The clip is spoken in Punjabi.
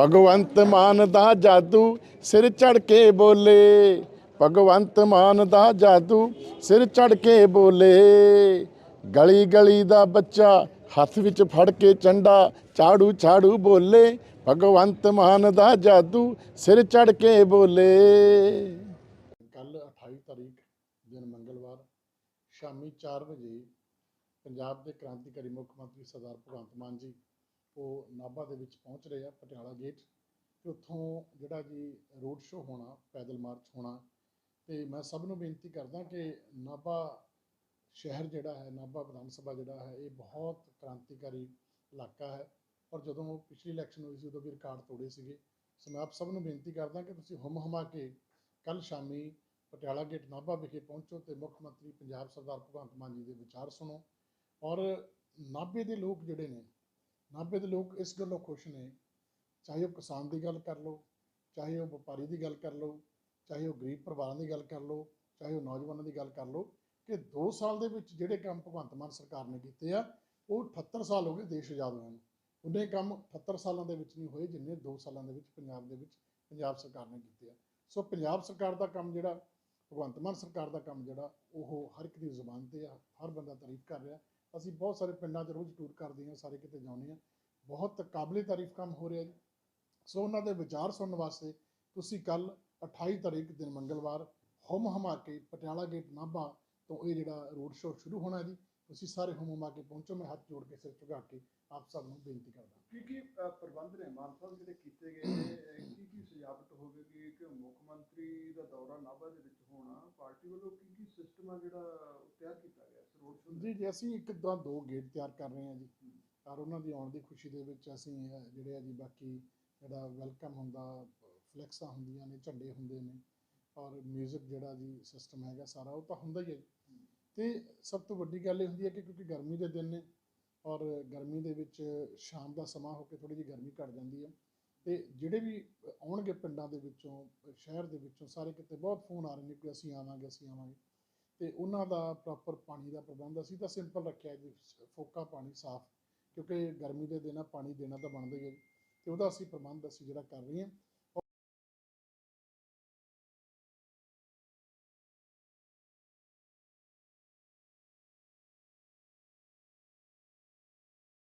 ਭਗਵੰਤ ਮਾਨ ਦਾ ਜਾਦੂ ਸਿਰ ਚੜ ਕੇ ਬੋਲੇ। ਭਗਵੰਤ ਮਾਨ ਦਾ ਜਾਦੂ ਸਿਰ ਚੜ ਕੇ ਬੋਲੇ। ਗਲੀ ਗਲੀ ਦਾ ਬੱਚਾ ਹੱਥ ਵਿੱਚ ਫੜ ਕੇ ਚੰਡਾ ਝਾੜੂ ਝਾੜੂ ਬੋਲੇ। ਭਗਵੰਤ ਮਾਨ ਦਾ ਜਾਦੂ ਸਿਰ ਚੜ ਕੇ ਬੋਲੇ। ਕੱਲ 28 ਤਾਰੀਖ, ਦਿਨ ਮੰਗਲਵਾਰ, ਸ਼ਾਮੀ 4 ਵਜੇ, ਪੰਜਾਬ ਦੇ ਕ੍ਰਾਂਤੀਕਾਰੀ ਮੁੱਖ ਮੰਤਰੀ ਸਰਦਾਰ ਭਗਵੰਤ ਮਾਨ ਜੀ ਉਹ ਨਾਭਾ ਦੇ ਵਿੱਚ ਪਹੁੰਚ ਰਹੇ ਆ, ਪਟਿਆਲਾ ਗੇਟ ਤੇ ਉੱਥੋਂ ਜਿਹੜਾ ਜੀ ਰੋਡ ਸ਼ੋਅ ਹੋਣਾ, ਪੈਦਲ ਮਾਰਚ ਹੋਣਾ ਤੇ ਮੈਂ ਸਭ ਨੂੰ ਬੇਨਤੀ ਕਰਦਾ ਕਿ ਨਾਭਾ ਸ਼ਹਿਰ ਜਿਹੜਾ ਹੈ, ਨਾਭਾ ਵਿਧਾਨ ਸਭਾ ਜਿਹੜਾ ਹੈ, ਇਹ ਬਹੁਤ ਕ੍ਰਾਂਤੀਕਾਰੀ ਇਲਾਕਾ ਹੈ ਔਰ ਜਦੋਂ ਪਿਛਲੀ ਇਲੈਕਸ਼ਨ ਹੋਈ ਸੀ, ਉਦੋਂ ਵੀ ਰਿਕਾਰਡ ਤੋੜੇ ਸੀਗੇ। ਸੋ ਮੈਂ ਆਪ ਸਭ ਨੂੰ ਬੇਨਤੀ ਕਰਦਾ ਕਿ ਤੁਸੀਂ ਹੁਮ ਹੁਮਾ ਕੇ ਕੱਲ ਸ਼ਾਮੀ ਪਟਿਆਲਾ ਗੇਟ ਨਾਭਾ ਵਿਖੇ ਪਹੁੰਚੋ ਤੇ ਮੁੱਖ ਮੰਤਰੀ ਪੰਜਾਬ ਸਰਦਾਰ ਭਗਵੰਤ ਮਾਨ ਜੀ ਦੇ ਵਿਚਾਰ ਸੁਣੋ ਔਰ ਨਾਭੇ ਦੇ ਲੋਕ ਜਿਹੜੇ ਨੇ ਨਾਭੇ ਦੇ ਲੋਕ ਇਸ ਗੱਲੋਂ ਖੁਸ਼ ਨੇ, ਚਾਹੇ ਉਹ ਕਿਸਾਨ ਦੀ ਗੱਲ ਕਰ ਲਓ, ਚਾਹੇ ਉਹ ਵਪਾਰੀ ਦੀ ਗੱਲ ਕਰ ਲਓ, ਚਾਹੇ ਉਹ ਗਰੀਬ ਪਰਿਵਾਰਾਂ ਦੀ ਗੱਲ ਕਰ ਲਓ, ਚਾਹੇ ਉਹ ਨੌਜਵਾਨਾਂ ਦੀ ਗੱਲ ਕਰ ਲਓ, ਕਿ 2 ਸਾਲ ਦੇ ਵਿੱਚ ਜਿਹੜੇ ਕੰਮ ਭਗਵੰਤ ਮਾਨ ਸਰਕਾਰ ਨੇ ਕੀਤੇ ਆ, ਉਹ 78 ਸਾਲ ਹੋ ਗਏ ਦੇਸ਼ ਆਜ਼ਾਦ ਹੋਇਆ ਨੂੰ। ਉਹਨੇ ਕੰਮ 78 ਸਾਲਾਂ ਦੇ ਵਿੱਚ ਨਹੀਂ ਹੋਏ, ਜਿੰਨੇ 2 ਸਾਲਾਂ ਦੇ ਵਿੱਚ ਪੰਜਾਬ ਦੇ ਵਿੱਚ ਪੰਜਾਬ ਸਰਕਾਰ ਨੇ ਕੀਤੇ ਆ। ਸੋ ਪੰਜਾਬ ਸਰਕਾਰ ਦਾ ਕੰਮ ਜਿਹੜਾ, ਭਗਵੰਤ ਮਾਨ ਸਰਕਾਰ ਦਾ ਕੰਮ ਜਿਹੜਾ, ਉਹ ਹਰ ਇੱਕ ਦੀ ਜ਼ੁਬਾਨ ਤੇ ਆ, ਹਰ ਬੰਦਾ ਤਾਰੀਫ ਕਰ ਰਿਹਾ। ਅਸੀਂ ਬਹੁਤ ਸਾਰੇ ਪਿੰਡਾਂ 'ਚ ਰੋਜ਼ ਟੂਰ ਕਰਦੇ ਹਾਂ, ਸਾਰੇ ਕਿਤੇ ਜਾਂਦੇ ਹਾਂ। ਬਹੁਤ ਕਾਬਲੇ ਤਾਰੀਫ ਕੰਮ ਹੋ ਰਿਹਾ ਜੀ। ਸੋ ਉਹਨਾਂ ਦੇ ਵਿਚਾਰ ਸੁਣਨ ਵਾਸਤੇ ਤੁਸੀਂ ਕੱਲ 28 ਤਾਰੀਖ ਦਿਨ ਮੰਗਲਵਾਰ ਹੁਮ ਹਮਾ ਕੇ ਪਟਿਆਲਾ ਗੇਟ ਨਾਭਾ ਤੋਂ ਇਹ ਜਿਹੜਾ ਰੋਡ ਸ਼ੋਅ ਸ਼ੁਰੂ ਹੋਣਾ ਜੀ, ਤੁਸੀਂ ਸਾਰੇ ਹੁਮ ਹਮਾ ਕੇ ਪਹੁੰਚੋ, ਮੈਂ ਹੱਥ ਜੋੜ ਕੇ ਸਿਰ ਝੁਕਾ ਕੇ ਆਪ ਸਭ ਨੂੰ ਬੇਨਤੀ ਕਰਦਾ ਕੀ ਕੀ ਪ੍ਰਬੰਧ ਨੇ? ਮਾਨ ਸਾਹਿਬ ਜਿਹੜੇ ਕੀਤੇ ਗਏ ਨੇ ਕੀ ਕੀ ਸਜਾਵਟ ਹੋਵੇਗੀ ਕਿ ਮੁੱਖ ਮੰਤਰੀ ਦਾ ਦੌਰਾ ਨਾਭਾ ਦੇ ਵਿੱਚ ਹੋਣਾ? ਪਾਰਟੀ ਵੱਲੋਂ ਕੀ ਕੀ ਸਿਸਟਮ ਆ ਜਿਹੜਾ ਤਿਆਰ ਕੀਤਾ ਜੀ ਜੀ, ਅਸੀਂ ਇੱਕ ਤਾਂ ਦੋ ਗੇਟ ਤਿਆਰ ਕਰ ਰਹੇ ਹਾਂ ਜੀ। ਔਰ ਉਹਨਾਂ ਦੀ ਆਉਣ ਦੀ ਖੁਸ਼ੀ ਦੇ ਵਿੱਚ ਅਸੀਂ ਇਹ ਜਿਹੜੇ ਆ ਜੀ, ਬਾਕੀ ਜਿਹੜਾ ਵੈਲਕਮ ਹੁੰਦਾ, ਫਲੈਕਸਾਂ ਹੁੰਦੀਆਂ ਨੇ, ਝੰਡੇ ਹੁੰਦੇ ਨੇ, ਔਰ 뮤직 ਜਿਹੜਾ ਜੀ, ਸਿਸਟਮ ਹੈਗਾ ਸਾਰਾ, ਉਹ ਤਾਂ ਹੁੰਦਾ ਹੀ ਹੈ। ਜੀ। ਤੇ ਸਭ ਤੋਂ ਵੱਡੀ ਗੱਲ ਇਹ ਹੁੰਦੀ ਹੈ ਕਿ ਕਿਉਂਕਿ ਗਰਮੀ ਦੇ ਦਿਨ ਨੇ, ਔਰ ਗਰਮੀ ਦੇ ਵਿੱਚ ਸ਼ਾਮ ਦਾ ਸਮਾਂ ਹੋ ਕੇ ਥੋੜੀ ਜਿਹੀ ਗਰਮੀ ਘਟ ਜਾਂਦੀ ਹੈ। ਤੇ ਜਿਹੜੇ ਵੀ ਆਉਣਗੇ ਪਿੰਡਾਂ ਦੇ ਵਿੱਚੋਂ, ਸ਼ਹਿਰ ਦੇ ਵਿੱਚੋਂ, ਸਾਰੇ ਕਿਤੇ ਬਹੁਤ ਫੋਨ ਆ ਰਹੇ ਨੇ ਕਿ ਅਸੀਂ ਆਵਾਂਗੇ ਅਸੀਂ ਆਵਾਂਗੇ। ਤੇ ਉਹਨਾਂ ਦਾ ਪ੍ਰੋਪਰ ਪਾਣੀ ਦਾ ਪ੍ਰਬੰਧ ਅਸੀਂ ਤਾਂ ਸਿੰਪਲ ਰੱਖਿਆ ਜੀ, ਫੋਕਾ ਪਾਣੀ ਸਾਫ਼, ਕਿਉਂਕਿ ਗਰਮੀ ਦੇ ਦਿਨਾਂ ਪਾਣੀ ਦੇਣਾ ਤਾਂ ਬਣਦਾ ਹੀ ਹੈ ਜੀ। ਤੇ ਉਹਦਾ ਅਸੀਂ ਪ੍ਰਬੰਧ ਅਸੀਂ ਜਿਹੜਾ ਕਰ ਰਹੇ ਹਾਂ